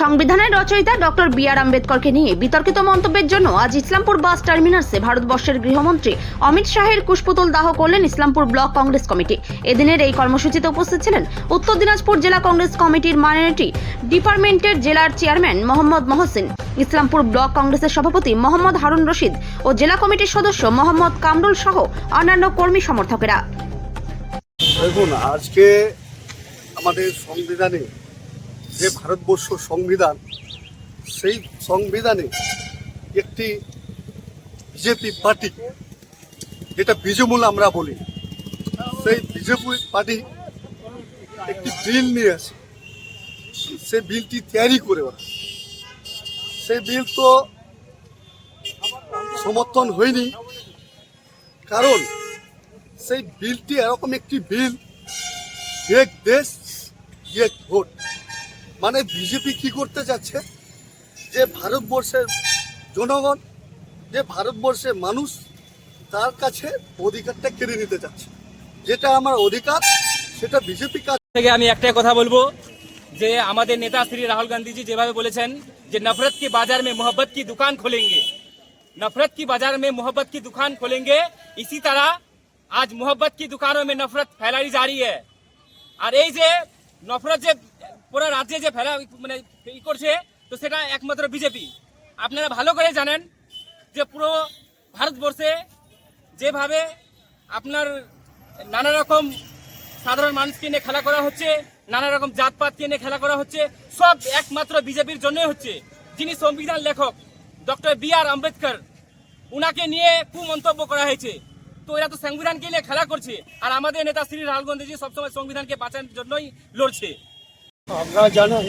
সংবিধানের রচয়িতা doctor B আর আম্বেদকরকে নিয়ে বিতর্কিত মন্তব্যের জন্য আজ ইসলামপুর বাস টার্মিনাসে ভারতবর্ষের গৃহমন্ত্রী অমিত শাহের কুশপুতুল দাহ করলেন ইসলামপুর ব্লক কংগ্রেস কমিটি। এদিনের এই কর্মসূচিতে উপস্থিত ছিলেন উত্তর দিনাজপুর জেলা কংগ্রেস কমিটির মাইনরিটি ডিপার্টমেন্টের জেলার চেয়ারম্যান মোহাম্মদ মহসিন, ইসলামপুর ব্লক কংগ্রেসের সভাপতি মোহাম্মদ হারুন রশিদ ও জেলা কমিটির সদস্য মোহাম্মদ কামরুল সহ অন্যান্য কর্মী সমর্থকেরা। দেখুন, আজকে আমাদের সংবিধানে যে ভারতবর্ষ সংবিধান, সেই সংবিধানে একটি বিজেপি পার্টি, যেটা বিজেমূল আমরা বলি, সেই বিজেপি পার্টি একটি বিল নিয়ে আসে। সেই বিলটি তৈরি করে ওরা। সেই বিল তো সমর্থন হয়নি, কারণ সেই বিলটি এরকম একটি বিল, এক দেশ, এক ভোট। মানে বিজেপি কি করতে চাচ্ছে যে ভারতবর্ষের জনগণ, যে ভারতবর্ষের মানুষ, তার কাছে অধিকারটা কেড়ে নিতে চাচ্ছে যেটা আমার অধিকার, সেটা বিজেপি কাজ থেকে আমি একটাই কথা বলব, যে আমাদের নেতা শ্রী রাহুল গান্ধীজি যেভাবে বলেছেন যে নফরত কি বাজার মে মোহব্বত কি দোকান খোলেंगे নফরত কি বাজার মে মোহব্বত কি দোকান खोलेंगे ইসি তারা আজ মোহব্বত কি दुकानों में নফরত ফেলাই জারি হ্যাঁ আর এই যে নফরত যে পুরো রাজ্যে যে ফেলা মানে ই করছে, তো সেটা একমাত্র বিজেপি। আপনারা ভালো করে জানেন যে পুরো ভারতবর্ষে যেভাবে আপনার নানা রকম সাধারণ মানুষকে নিয়ে খেলা করা হচ্ছে, নানা রকম জাতপাতকে নিয়ে খেলা করা হচ্ছে, সব একমাত্র বিজেপির জন্যই হচ্ছে। যিনি সংবিধান লেখক, ডক্টর বি আর আম্বেদকর, উনাকে নিয়ে কুমন্তব্য করা হয়েছে। তো এরা তো সংবিধানকে নিয়ে খেলা করছে, আর আমাদের নেতা শ্রী রাহুল গান্ধীজি সবসময় সংবিধানকে বাঁচানোর জন্যই লড়ছে। আপনারা জানেন,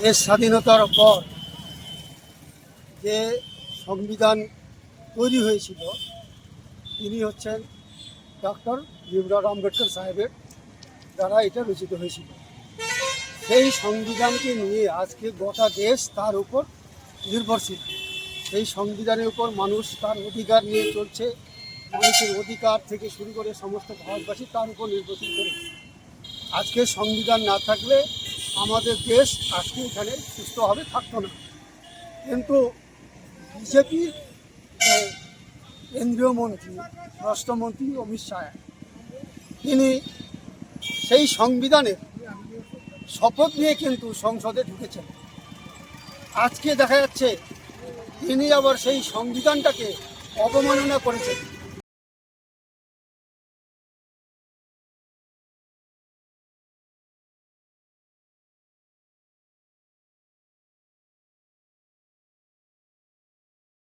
দেশ স্বাধীনতার পর যে সংবিধান তৈরি হয়েছিল, তিনি হচ্ছেন ডক্টর ভীমরাও আম্বেদকর সাহেবের দ্বারা এটা রচিত হয়েছিল। সেই সংবিধানকে নিয়ে আজকে গোটা দেশ তার উপর নির্ভরশীল। সেই সংবিধানের উপর মানুষ তার অধিকার নিয়ে চলছে, মানুষের অধিকার থেকে শুরু করে সমস্ত ভারতবাসী তার উপর নির্ভরশীল করে। আজকে সংবিধান না থাকলে আমাদের দেশ আজকে এখানে সুস্থভাবে থাকতো না। কিন্তু বিজেপির কেন্দ্রীয় মন্ত্রী স্বরাষ্ট্রমন্ত্রী অমিত শাহ, তিনি সেই সংবিধানের শপথ নিয়ে কিন্তু সংসদে ঢুকেছেন। আজকে দেখা যাচ্ছে তিনি আবার সেই সংবিধানটাকে অবমাননা করেছেন।